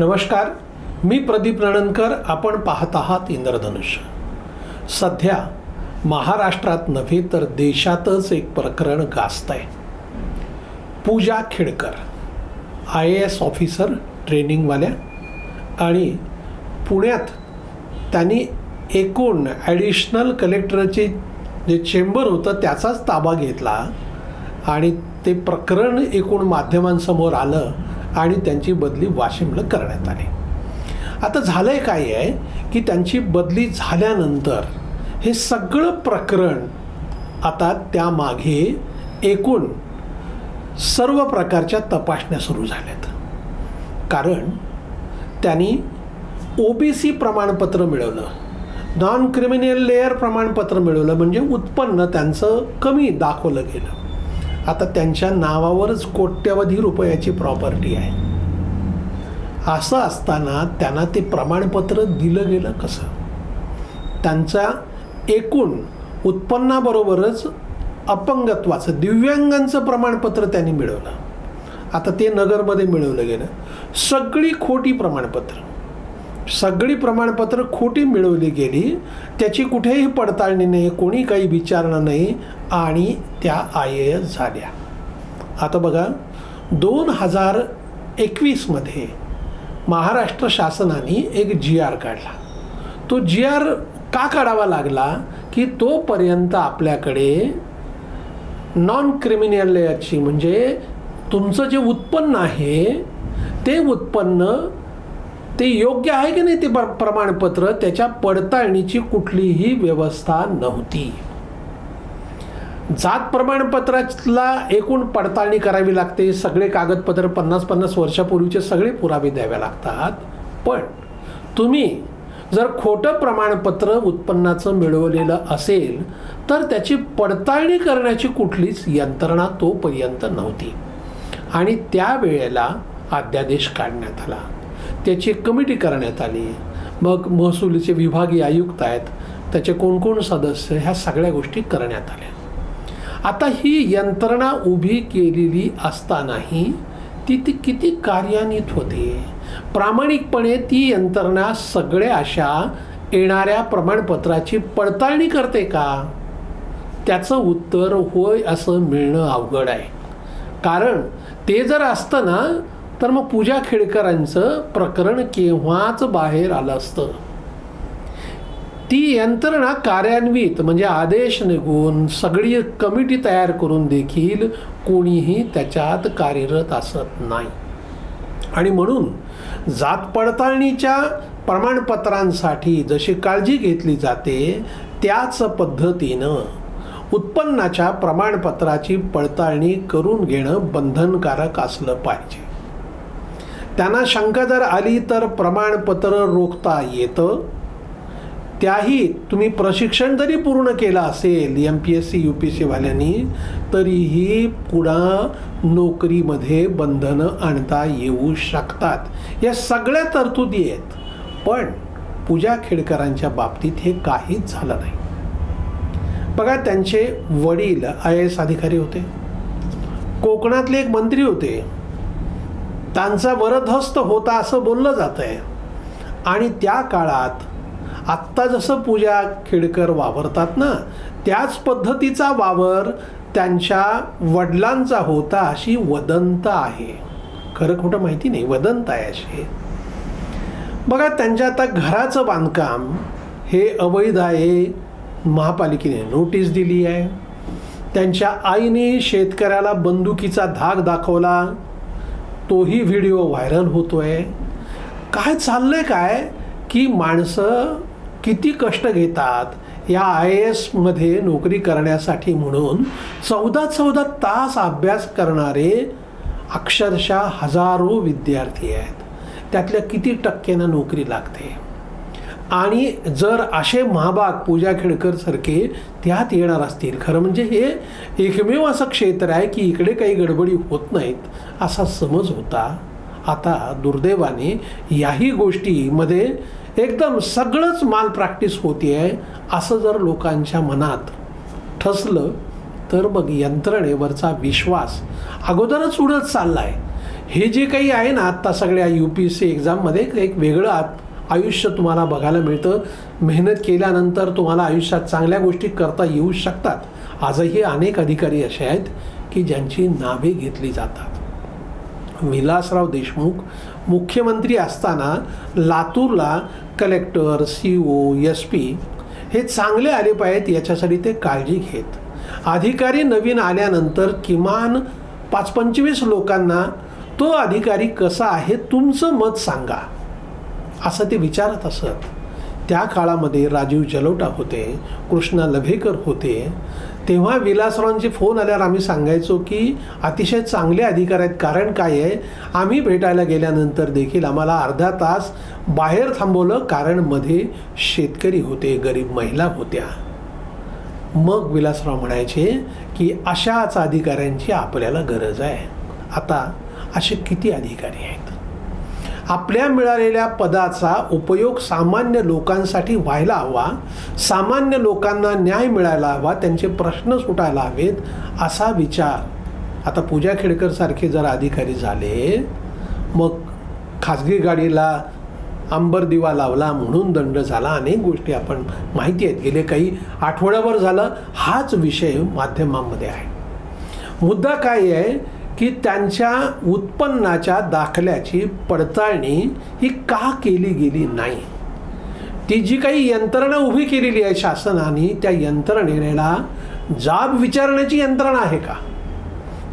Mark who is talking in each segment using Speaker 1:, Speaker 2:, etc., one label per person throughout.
Speaker 1: नमस्कार मी प्रदीप रणनकर आपण पाहत आहात इंद्रधनुष्य. सध्या महाराष्ट्रात नव्हे तर देशातच एक प्रकरण गाजत आहे Pooja Khedkar I A S officer ट्रेनिंगवाल्या आणि पुण्यात त्यांनी एकूण ॲडिशनल कलेक्टरचे जे चेंबर होतं त्याचाच ताबा घेतला आणि ते प्रकरण एकूण माध्यमांसमोर आलं. आणि त्यांची बदली वाशिमला करण्यात आली. आता झालं आहे काय आहे की त्यांची बदली झाल्यानंतर हे सगळं प्रकरण आता त्यामागे एकूण सर्व प्रकारच्या तपासण्या सुरू झाल्यात. कारण त्यांनी ओ बी सी प्रमाणपत्र मिळवलं नॉन क्रिमिनल लेअर प्रमाणपत्र मिळवलं म्हणजे उत्पन्न त्यांचं कमी दाखवलं गेलं. आता त्यांच्या नावावरच कोट्यवधी रुपयाची प्रॉपर्टी आहे. असं असताना त्यांना ते प्रमाणपत्र दिलं गेलं कसं? त्यांचा एकूण उत्पन्नाबरोबरच अपंगत्वाचं दिव्यांगांचं प्रमाणपत्र त्यांनी मिळवलं. आता ते नगरमध्ये मिळवलं गेलं. सगळी खोटी प्रमाणपत्र. सगळी प्रमाणपत्र खोटी मिळवली गेली. त्याची कुठेही पडताळणी नाही कोणी काही विचारणं नाही आणि त्या आय ए एस झाल्या. आता बघा दोन हजार एकवीसमध्ये महाराष्ट्र शासनाने एक जी आर काढला. तो जी आर का काढावा लागला? की तोपर्यंत आपल्याकडे नॉन क्रिमिनल लेअरची म्हणजे तुमचं जे उत्पन्न आहे ते उत्पन्न ते योग्य आहे की नाही ते प्रमाणपत्र त्याच्या पडताळणीची कुठलीही व्यवस्था नव्हती. जात प्रमाणपत्राला एकूण पडताळणी करावी लागते. सगळे कागदपत्र पन्नास पन्नास वर्षापूर्वीचे सगळे पुरावे द्यावे लागतात. पण तुम्ही जर खोटं प्रमाणपत्र उत्पन्नाचं मिळवलेलं असेल तर त्याची पडताळणी करण्याची कुठलीच यंत्रणा तोपर्यंत नव्हती. आणि त्यावेळेला अध्यादेश काढण्यात आला. त्याची एक कमिटी करण्यात आली. मग महसुलीचे विभागीय आयुक्त आहेत. त्याचे कोणकोण सदस्य ह्या सगळ्या गोष्टी करण्यात आल्या. आता ही यंत्रणा उभी केलेली असतानाही ती ती किती कार्यान्वित होते? प्रामाणिकपणे ती यंत्रणा सगळ्या अशा येणाऱ्या प्रमाणपत्राची पडताळणी करते का? त्याचं उत्तर होय असं मिळणं अवघड आहे. कारण ते जर असतं ना तर मग पूजा खेडकरांचं प्रकरण केव्हाच बाहेर आलं असतं? ती यंत्रणा कार्यान्वित म्हणजे आदेश निघून सगळी कमिटी तयार करून देखील कोणीही त्याच्यात कार्यरत असत नाही. आणि म्हणून जात पडताळणीच्या प्रमाणपत्रांसाठी जशी काळजी घेतली जाते त्याच पद्धतीनं उत्पन्नाच्या प्रमाणपत्राची पडताळणी करून घेणं बंधनकारक असलं पाहिजे. त्यांना शंका जर आली तर प्रमाणपत्र रोखता येतं. त्याही तुम्ही प्रशिक्षण जरी पूर्ण केलं असेल M P S C U P सीवाल्यांनी तरीही पुन्हा नोकरीमध्ये बंधनं आणता येऊ शकतात. या सगळ्या तरतुदी आहेत. पण पूजा खेडकरांच्या बाबतीत हे काहीच झालं नाही. बघा त्यांचे वडील आय एस अधिकारी होते. कोकणातले एक मंत्री होते. त्यांचा वरदहस्त होता असं बोललं जात आहे आणि त्या काळात आत्ता जसं पूजा खेडकर वावरतात ना त्याच पद्धतीचा वावर त्यांच्या वडिलांचा होता अशी वदंत आहे. खरं खोटं माहिती नाही वदंत आहे अशी. बघा त्यांच्या आता घराचं बांधकाम हे अवैध आहे महापालिकेने नोटीस दिली आहे. त्यांच्या आईने शेतकऱ्याला बंदुकीचा धाक दाखवला. तोही व्हिडिओ व्हायरल होतोय. काय चाललं आहे काय? की माणसं किती कष्ट घेतात या आय एसमध्ये नोकरी करण्यासाठी म्हणून चौदा चौदा तास अभ्यास करणारे अक्षरशः हजारो विद्यार्थी आहेत. त्यातल्या किती टक्क्यांना नोकरी लागते? आणि जर असे महाभाग पूजा खेडकर सारखे त्यात येणार असतील खरं म्हणजे हे एकमेव असं क्षेत्र आहे की इकडे काही गडबडी होत नाहीत असा समज होता. आता दुर्दैवाने याही गोष्टीमध्ये एकदम सगळंच माल प्रॅक्टिस होती आहे असं जर लोकांच्या मनात ठसलं तर मग यंत्रणेवरचा विश्वास अगोदरच उडत चालला आहे हे जे काही आहे ना आत्ता सगळ्या यू पी एस सी एक्झाममध्ये एक वेगळं आत- आयुष्य तुम्हाला बघायला मिळतं. मेहनत केल्यानंतर तुम्हाला आयुष्यात चांगल्या गोष्टी करता येऊ शकतात. आजही अनेक अधिकारी असे आहेत की ज्यांची नावे घेतली जातात. विलासराव देशमुख मुख्यमंत्री असताना लातूरला collector C O S P हे चांगले आले पाहिजेत याच्यासाठी ते काळजी घेत. अधिकारी नवीन आल्यानंतर किमान पाच पंचवीस लोकांना तो अधिकारी कसा आहे तुमचं मत सांगा. असं ते विचारत असत. त्या काळामध्ये राजीव जलोटा होते कृष्णा लभेकर होते. तेव्हा विलासरावांचे फोन आल्यावर आम्ही सांगायचो की अतिशय चांगले अधिकार आहेत. कारण काय आहे? आम्ही भेटायला गेल्यानंतर देखील आम्हाला अर्धा तास बाहेर थांबवलं. कारण मध्ये शेतकरी होते गरीब महिला होत्या. मग विलासराव म्हणायचे की अशाच अधिकाऱ्यांची आपल्याला गरज आहे. आता असे किती अधिकारी आहेत? आपल्या मिळालेल्या पदाचा उपयोग सामान्य लोकांसाठी व्हायला हवा सामान्य लोकांना न्याय मिळायला हवा त्यांचे प्रश्न सुटायला हवेत असा विचार. आता पूजा खेडकरसारखे जर अधिकारी झाले मग खाजगी गाडीला अंबर दिवा लावला म्हणून दंड झाला अनेक गोष्टी आपण माहिती आहेत. गेले काही आठवड्याभर झालं हाच विषय माध्यमांमध्ये आहे. मुद्दा काय आहे? की त्यांच्या उत्पन्नाच्या दाखल्याची पडताळणी ही का केली गेली नाही? ती जी काही यंत्रणा उभी केलेली आहे शासनाने त्या यंत्रणेला जाब विचारण्याची यंत्रणा आहे का?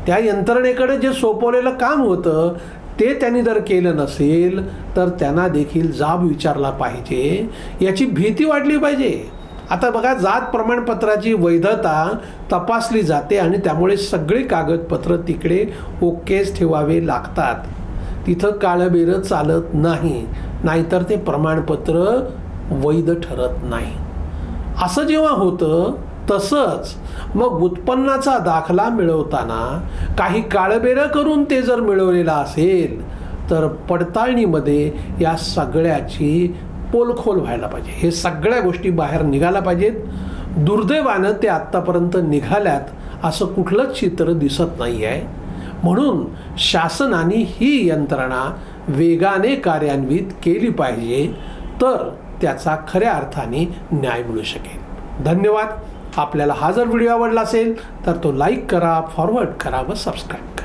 Speaker 1: त्या यंत्रणेकडे जे सोपवलेलं काम होतं ते त्यांनी जर केलं नसेल तर त्यांना देखील जाब विचारला पाहिजे. याची भीती वाढली पाहिजे. आता बघा जात प्रमाणपत्राची वैधता तपासली जाते आणि त्यामुळे सगळे कागदपत्र तिकडे ओकेच ठेवावे लागतात. तिथं काळबेरं चालत नाही नाहीतर ते प्रमाणपत्र वैध ठरत नाही. असं जेव्हा होतं तसंच मग उत्पन्नाचा दाखला मिळवताना काही काळबेरं करून ते जर मिळवलेलं असेल तर पडताळणीमध्ये या सगळ्याची पोलखोल व्हायला पाहिजे. हे सगळ्या गोष्टी बाहेर निघाल्या पाहिजेत. दुर्दैवानं ते आत्तापर्यंत निघाल्यात असं कुठलंच चित्र दिसत नाही आहे म्हणून शासनाने ही यंत्रणा वेगाने कार्यान्वित केली पाहिजे तर त्याचा खऱ्या अर्थाने न्याय मिळू शकेल. धन्यवाद. आपल्याला हा जर व्हिडिओ आवडला असेल तर तो लाईक करा फॉरवर्ड करा व सबस्क्राईब करा.